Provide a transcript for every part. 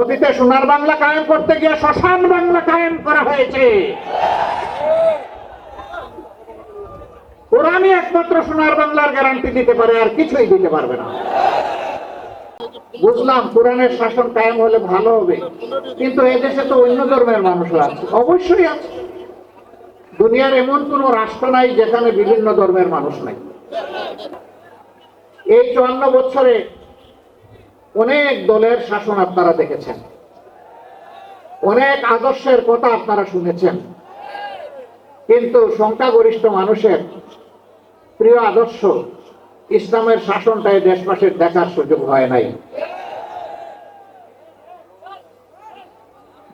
অতীতে সোনার বাংলা কায়েম করতে গিয়ে শ্মশান বাংলা কায়েম করা হয়েছে। কোরআনই একমাত্র সোনার বাংলার গ্যারান্টি দিতে পারে, আর কিছুই দিতে পারবে না। বুঝলাম কোরআনের শাসন কায়েম হলে ভালো হবে, কিন্তু এদেশে তো অন্য ধর্মের মানুষরা আছে। অবশ্যই আছে। দুনিয়ার এমন কোন রাষ্ট্র নাই যেখানে বিভিন্ন ধর্মের মানুষ নাই। এই চুয়ান্ন বছরে অনেক দলের শাসন আপনারা দেখেছেন। অনেক আদর্শের কথা আপনারা শুনেছেন। কিন্তু সংখ্যাগরিষ্ঠ মানুষের প্রিয় আদর্শ ইসলামের শাসনটা এই দেশবাসীর দেখার সুযোগ হয় নাই।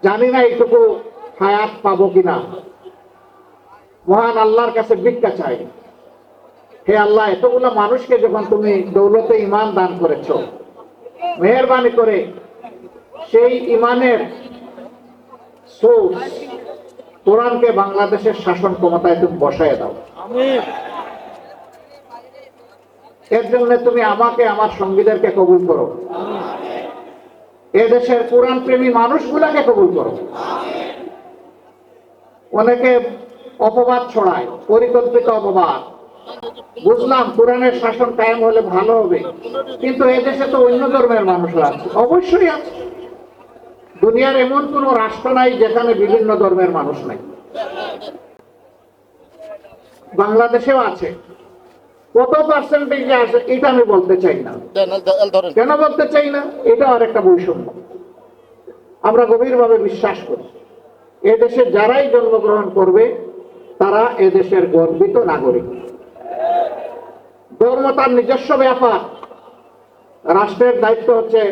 জানি না এইটুকু হায়াত পাবো কিনা। মহান আল্লাহর কাছে ভিক্ষা চাই। হে আল্লাহ, এতগুলো মানুষকে যখন তুমি দৌলতে ইমান দান করেছ মেহরবানি করে সেই ইমানের সোর্স কোরআনকে বাংলাদেশের শাসন ক্ষমতায় তুমি বসায় দাও। এর জন্য তুমি আমাকে আমার সঙ্গীদেরকে কবুল করো। এদেশের কোরআন প্রেমী মানুষগুলাকে কবুল করো। অনেকে অপবাদ ছড়ায় পরিকল্পিত অপবাদ। বুঝলাম কোরআনের শাসন কায়েম হলে ভালো হবে। কিন্তু এদেশে তো অন্য ধর্মের মানুষরা আছে। অবশ্যই আছে। দুনিয়ার এমন কোন রাষ্ট্র নাই যেখানে বিভিন্ন ধর্মের মানুষ নাই। বাংলাদেশেও আছে। কত পার্সেন্টেজে আছে এটা আমি বলতে চাই না। কেন বলতে চাই না? এটা আর একটা বৈষম্য। আমরা গভীরভাবে বিশ্বাস করি। এদেশে যারাই জন্মগ্রহণ করবে তারা এদেশের গর্বিত নাগরিক। ধর্ম তার নিজস্ব ব্যাপার। রাষ্ট্রের দায়িত্ব হচ্ছে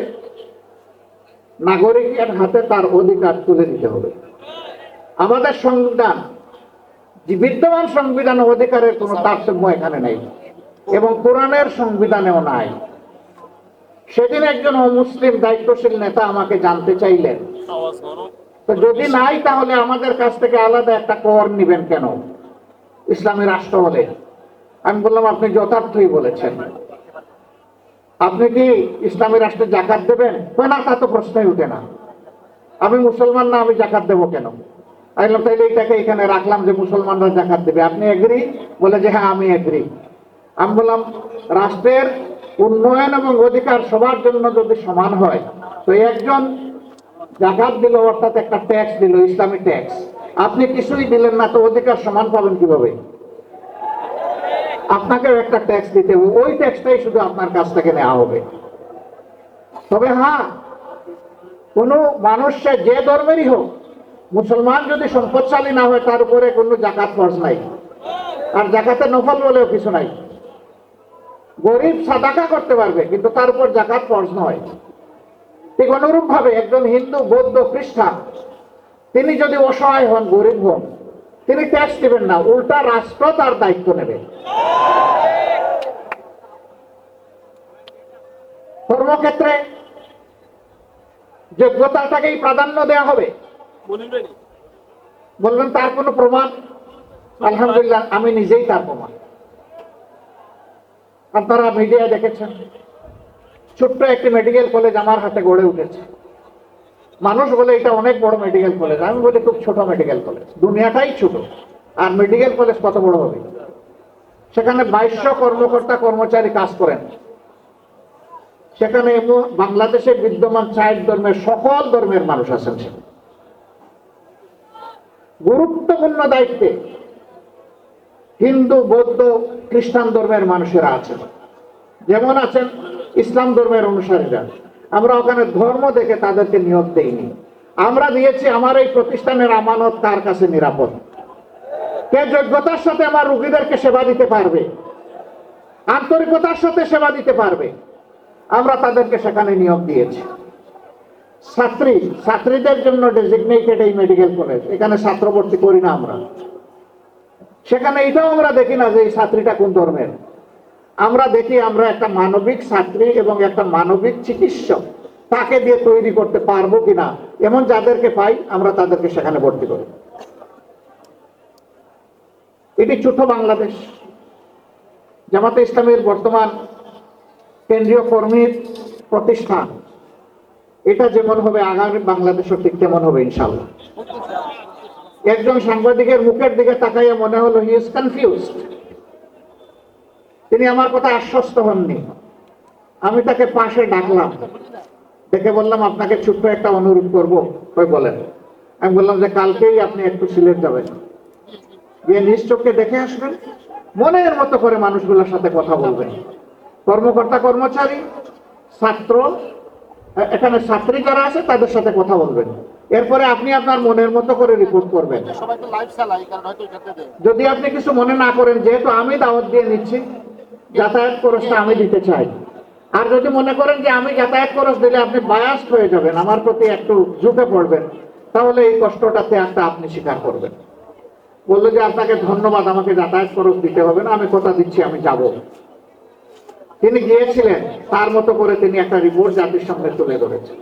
নাগরিকের হাতে তার অধিকার তুলে দিতে হবে। আমাদের সংবিধান বিদ্যমান সংবিধান অধিকারের কোনো তারতম্য এখানে নেই এবং কোরআনের সংবিধানেও নাই। সেদিন একজন অমুসলিম দায়িত্বশীল নেতা আমাকে জানতে চাইলেন, তো যদি নাই তাহলে আমাদের কাছ থেকে আলাদা একটা কর নিবেন কেন? ইসলামী রাষ্ট্র হলে আমি বললাম, আপনি যথার্থই বলেছেন। আপনি কি ইসলামী রাষ্ট্রে জাকাত দেবেন? না, তা তো প্রশ্নই উঠে না। আমি মুসলমান না, আমি জাকাত দেবো কেন? আমি তাইলে এটাকে এখানে রাখলাম যে মুসলমানরা জাকাত দেবে। আপনি এগ্রি বলে যে হ্যাঁ আমি এগ্রি আমি বললাম, রাষ্ট্রের উন্নয়ন এবং অধিকার সবার জন্য যদি সমান হয়, তো একজন জাকাত দিল, অর্থাৎ একটা ট্যাক্স দিল, ইসলামী ট্যাক্স আপনি কিছুই দিলেন না, তো অধিকার সমান পাবেন কীভাবে? আপনাকেও একটা ট্যাক্স দিতে হবে। ওই ট্যাক্সটাই শুধু আপনার কাছ থেকে নেওয়া হবে। তবে হ্যাঁ কোন মানুষ যে ধর্মেরই হোক, মুসলমান যদি সম্পদশালী না হয়, তার উপরে কোনো জাকাত ফরজ নাই। আর জাকাতে নফল বলেও কিছু নাই। গরিব সাদাকা করতে পারবে, কিন্তু তার উপর জাকাত ফরজ নয়। ঠিক অনুরূপ ভাবে একজন হিন্দু, বৌদ্ধ, খ্রিস্টান, তিনি যদি অসহায় হন, গরিব হন তিনি ট্যাক্স দিবেন না উল্টা রাষ্ট্র তার দায়িত্ব নেবে। কর্মক্ষেত্রে যোগ্যতাটাকেই প্রাধান্য দেওয়া হবে। বলবেন তার কোনো প্রমাণ? আলহামদুলিল্লাহ আমি নিজেই তার প্রমাণ। আপনারা মিডিয়া দেখেছেন। ছোট্ট একটি মেডিকেল কলেজ আমার হাতে গড়ে উঠেছে। মানুষ বলে এটা অনেক বড় মেডিকেল কলেজ আমি বলি খুব ছোট মেডিকেল কলেজ দুনিয়াটাই ছোট। আর মেডিকেল কলেজ কত বড় হবে? সেখানে বাইশশো কর্মকর্তা, কর্মচারী কাজ করেন। সেখানে বাংলাদেশে বিদ্যমান চার ধর্মের সকল ধর্মের মানুষ আছেন গুরুত্বপূর্ণ দায়িত্বে হিন্দু, বৌদ্ধ, খ্রিস্টান ধর্মের মানুষেরা আছেন। যেমন আছেন ইসলাম ধর্মের অনুসারীরা। আমরা ওখানে ধর্ম দেখে তাদেরকে নিয়োগ দেইনি। আমরা দিয়েছি আমার এই প্রতিষ্ঠানের আমানত তার কাছে নিরাপদ? কে যোগ্যতার সাথে আমার রুগীদেরকে সেবা দিতে পারবে? আন্তরিকতার সাথে সেবা দিতে পারবে? আমরা তাদেরকে সেখানে নিয়োগ দিয়েছি। ছাত্রী, ছাত্রীদের জন্য ডেজিগনেটেড এই মেডিকেল কলেজ এখানে ছাত্র ভর্তি করি না আমরা। সেখানে এটাও আমরা দেখি না যে এই ছাত্রীটা কোন ধর্মের। আমরা দেখি আমরা একটা মানবিক ছাত্রী এবং একটা মানবিক চিকিৎসক। তাকে দিয়ে তৈরি করতে পারব কিনা? এমন যাদেরকে পাই, আমরা তাদেরকে সেখানে ভর্তি করি। এটি ছোট বাংলাদেশ। জামাতে ইসলামের বর্তমান কেন্দ্রীয় কর্মীর প্রতিষ্ঠান। এটা যেমন হবে আগামী বাংলাদেশও ঠিক তেমন হবে ইনশাল্লাহ একজন সাংবাদিকের মুখের দিকে তাকাইয়া মনে হলো হি ইজ কনফিউজড। তিনি আমার কথা আশ্বস্ত হননি। আমি তাকে পাশে ডাকলাম। দেখে বললাম আপনাকে ছোট্ট একটা অনুরোধ করব। বলেন। আমি বললাম যে কালকেই আপনি একটু সিলেট যাবেন। গিয়ে নিজ চোখকে দেখে আসবেন। মনের মতো করে মানুষগুলোর সাথে কথা বলবেন। কর্মকর্তা কর্মচারী ছাত্র এখানে ছাত্রী যারা আছে তাদের সাথে কথা বলবেন। এরপরে আপনি আপনার মনের মতো করে রিপোর্ট করবেন। যদি আপনি কিছু মনে না করেন যেহেতু আমি দাওয়াত দিয়ে নিচ্ছি যাতায়াত খরচটা আমি দিতে চাই। আর যদি মনে করেন যে আমি যাতায়াত খরচ দিলে আপনি বায়াস্ট হয়ে যাবেন আমার প্রতি একটু ঝুঁকে পড়বেন তাহলে এই কষ্টটাতে একটা আপনি স্বীকার করবেন। বলল যে আপনাকে ধন্যবাদ আমাকে যাতায়াত খরচ দিতে হবে না আমি কথা দিচ্ছি আমি যাব। তিনি গিয়েছিলেন তার মতো করে তিনি একটা রিপোর্ট জাতির সামনে তুলে ধরেছেন।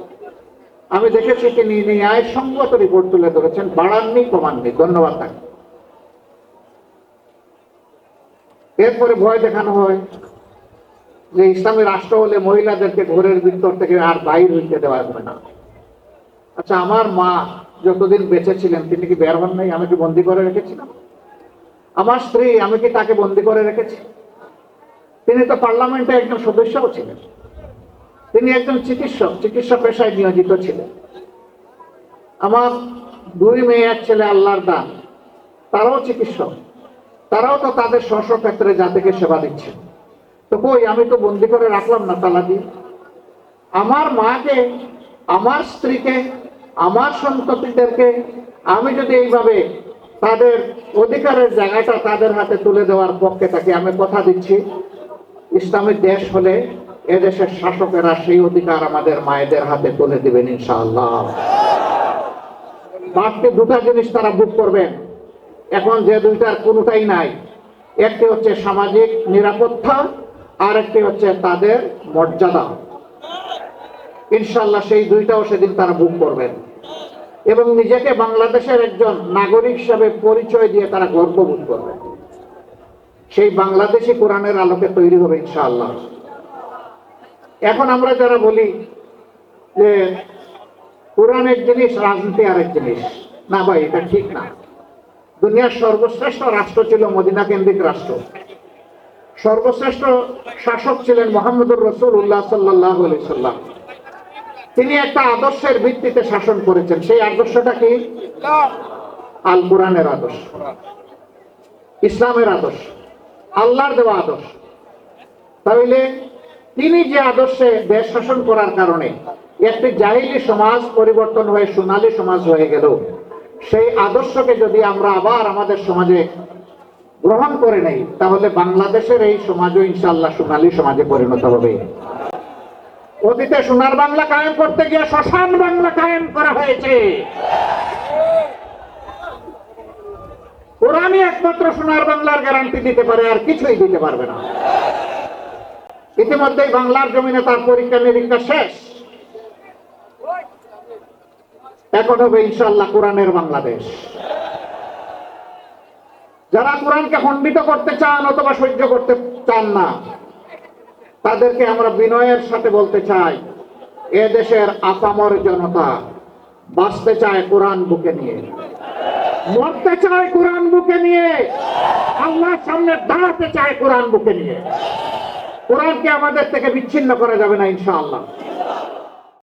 আমি দেখেছি তিনি ন্যায়সঙ্গত রিপোর্ট তুলে ধরেছেন বাড়াননি কমাননি ধন্যবাদ তাকে। এরপরে ভয় দেখানো হয় যে ইসলামী রাষ্ট্র হলে মহিলাদেরকে ঘরের ভিতর থেকে আর বাইর হইতে দেওয়া যাবে না। আচ্ছা আমার মা যতদিন বেঁচে ছিলেন, তিনি কি বের হন নাই? আমি কি বন্দি করে রেখেছিলাম? আমার স্ত্রী, আমি কি তাকে বন্দি করে রেখেছি? তিনি তো পার্লামেন্টে একজন সদস্যও ছিলেন। তিনি একজন চিকিৎসক, চিকিৎসা পেশায় নিয়োজিত ছিলেন। আমার দুই মেয়ে, এক ছেলে, আল্লাহর দান। তারাও চিকিৎসক। তারাও তো তাদের স্ব ক্ষেত্রে জাতিকে সেবা দিচ্ছে। তো কই, আমি তো বন্দি করে রাখলাম না তালা দিয়ে আমার মাকে, আমার স্ত্রীকে, আমার সন্ততিদেরকে আমি যদি এইভাবে তাদের অধিকারের জায়গাটা তাদের হাতে তুলে দেওয়ার পক্ষে থাকি, আমি কথা দিচ্ছি ইসলামের দেশ হলে এদেশের শাসকেরা সেই অধিকার আমাদের মায়েদের হাতে তুলে দিবেন ইনশাআল্লাহ। বাড়তি দুটা জিনিস তারা বুক করবেন। এখন যে দুইটার কোনোটাই নাই। একটি হচ্ছে সামাজিক নিরাপত্তা আর একটি হচ্ছে তাদের মর্যাদা। ইনশাল্লাহ সেই দুইটাও সেদিন তারা বুক করবেন। এবং নিজেকে বাংলাদেশের একজন নাগরিক হিসাবে পরিচয় দিয়ে তারা গর্ববোধ করবেন। সেই বাংলাদেশি কোরআনের আলোকে তৈরি হবে ইনশাআল্লাহ। এখন আমরা যারা বলি যে কোরআন এক জিনিস, রাজনীতি আরেক জিনিস। না ভাই, এটা ঠিক না। দুনিয়ার সর্বশ্রেষ্ঠ রাষ্ট্র ছিল মদিনা কেন্দ্রিক রাষ্ট্র। সর্বশ্রেষ্ঠ শাসক ছিলেন মোহাম্মদুর রসুল উল্লাহ সাল্লাহ সাল্লাম। তিনি একটা আদর্শের ভিত্তিতে শাসন করেছেন। সেই আদর্শটা কি? আল কোরআনের আদর্শ। ইসলামের আদর্শ। আল্লাহর দেওয়া আদর্শ। তাহলে তিনি যে আদর্শে দেশ শাসন করার কারণে একটি জাহিলি সমাজ পরিবর্তন হয়ে সোনালী সমাজ হয়ে গেল। সেই আদর্শকে যদি আমরা আবার আমাদের সমাজে গ্রহণ করে নেই, তাহলে বাংলাদেশের এই সমাজও ইনশাল্লাহ সোনালী সমাজে পরিণত হবে। অতীতে সোনার বাংলা কায়েম করতে গিয়ে শ্মশান বাংলা কায়েম করা হয়েছে। কোরআনই একমাত্র সোনার বাংলার গ্যারান্টি দিতে পারে, আর কিছুই দিতে পারবে না। ইতিমধ্যেই বাংলার জমিনে তার পরীক্ষা নিরীক্ষা শেষ। এখন হবে ইনশাল্লাহ কোরআনের বাংলাদেশ। যারা কোরআনকে খণ্ডিত করতে চান অথবা সহ্য করতে চান না, তাদেরকে আমরা বিনয়ের সাথে বলতে চাই, এ দেশের আপামর জনতা বাঁচতে চায় কোরআন বুকে নিয়ে। মরতে চায় কোরআন বুকে নিয়ে, আল্লাহর সামনে দাঁড়াতে চায় কোরআন বুকে নিয়ে। কোরআনকে আমাদের থেকে বিচ্ছিন্ন করা যাবে না ইনশাআল্লাহ?